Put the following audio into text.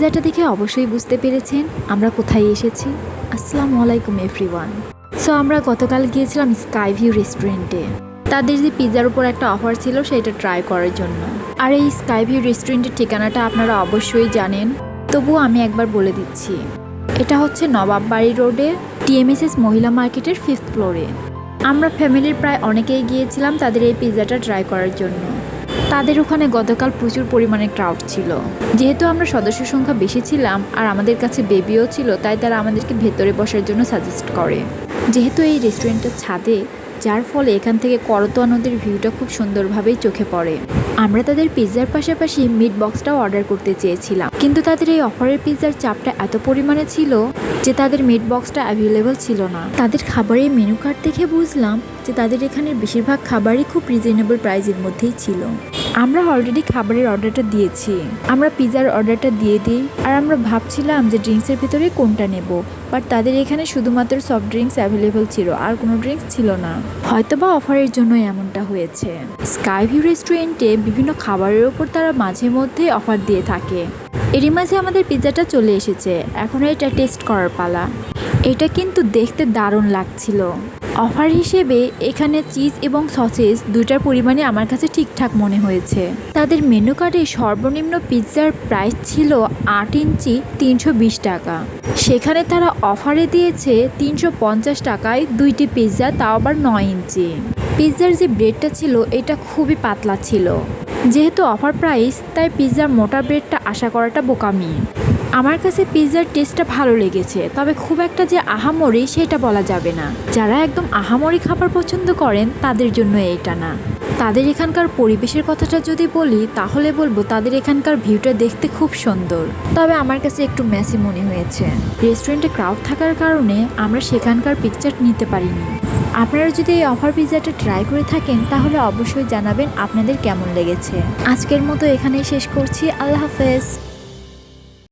পিৎজাটা দেখে অবশ্যই বুঝতে পেরেছেন আমরা কোথায় এসেছি। আসসালামু আলাইকুম, এভরিওয়ান। সো আমরা গতকাল গিয়েছিলাম স্কাই ভিউ রেস্টুরেন্টে তাদের যে পিৎজার উপর একটা অফার ছিল, সেটা ট্রাই করার জন্য। আর এই স্কাই ভিউ রেস্টুরেন্টের ঠিকানাটা আপনারা অবশ্যই জানেন। তবুও আমি একবার বলে দিচ্ছি। এটা হচ্ছে নবাববাড়ি রোডে টিএমএসএস মহিলা মার্কেটের ফিফথ ফ্লোরে আমরা ফ্যামিলির প্রায় অনেকেই গিয়েছিলাম তাদের এই পিৎজাটা ট্রাই করার জন্য। তাদের ওখানে গতকাল প্রচুর পরিমাণে ক্রাউড ছিল। যেহেতু আমরা সদস্য সংখ্যা বেশি ছিলাম আর আমাদের কাছে বেবিও ছিল, তাই তারা আমাদেরকে ভেতরে বসার জন্য সাজেস্ট করে। যেহেতু এই রেস্টুরেন্টের ছাদে, যার ফলে এখান থেকে করতোয়া নদীর ভিউটা খুব সুন্দরভাবেই চোখে পড়ে। আমরা তাদের পিৎজার পাশাপাশি মিট বক্সটাও অর্ডার করতে চেয়েছিলাম। কিন্তু তাদের এই অফারের পিৎজার চাপটা এত পরিমাণে ছিল যে তাদের মিট বক্সটা অ্যাভেলেবল ছিল না। তাদের খাবারের মেনু কার্ড দেখে বুঝলাম যে তাদের এখানে বেশিরভাগ খাবারই খুব রিজনেবল প্রাইসের মধ্যেই ছিল। আমরা অলরেডি খাবারের অর্ডারটা দিয়েছি। আমরা পিৎজার অর্ডারটা দিয়ে দিই আর আমরা ভাবছিলাম যে ড্রিঙ্কসের ভিতরে কোনটা নেব। বাট তাদের এখানে শুধুমাত্র সফট ড্রিঙ্কস অ্যাভেলেবল ছিল আর কোনো ড্রিঙ্কস ছিল না। হয়তোবা অফারের জন্য এমনটা হয়েছে। স্কাই ভিউ রেস্টুরেন্টে বিভিন্ন খাবারের ওপর তারা মাঝে মধ্যে অফার দিয়ে থাকে। এরই মাঝে আমাদের পিৎজাটা চলে এসেছে। এখন এটা টেস্ট করার পালা। এটা কিন্তু দেখতে দারুণ লাগছিল। অফার হিসেবে এখানে চিজ এবং সসেস দুইটার পরিমাণে আমার কাছে ঠিকঠাক মনে হয়েছে। তাদের মেনু কার্ডে সর্বনিম্ন পিৎজার প্রাইস ছিল আট ইঞ্চি তিনশো বিশ টাকা। সেখানে তারা অফারে দিয়েছে তিনশো পঞ্চাশ টাকায় দুইটি পিৎজা, তাও আবার নয় ইঞ্চি। পিৎজার যে ব্রেডটা ছিল, এটা খুবই পাতলা ছিল। যেহেতু অফার প্রাইস, তাই পিৎজার মোটা ব্রেডটা আশা করাটা বোকামি। আমার কাছে পিৎজার টেস্টটা ভালো লেগেছে, তবে খুব একটা যে আহামরি সেটা বলা যাবে না। যারা একদম আহামরি খাবার পছন্দ করেন, তাদের জন্য এইটা না। তাদের এখানকার পরিবেশের কথাটা যদি বলি, তাহলে বলব তাদের এখানকার ভিউটা দেখতে খুব সুন্দর। তবে আমার কাছে একটু মেসি মনে হয়েছে। রেস্টুরেন্টে ক্রাউড থাকার কারণে আমরা সেখানকার পিকচার নিতে পারিনি। আপনারা যদি এই অফার পিৎজাটা ট্রাই করে থাকেন, তাহলে অবশ্যই জানাবেন আপনাদের কেমন লেগেছে। আজকের মতো এখানেই শেষ করছি। আল্লাহ হাফেজ।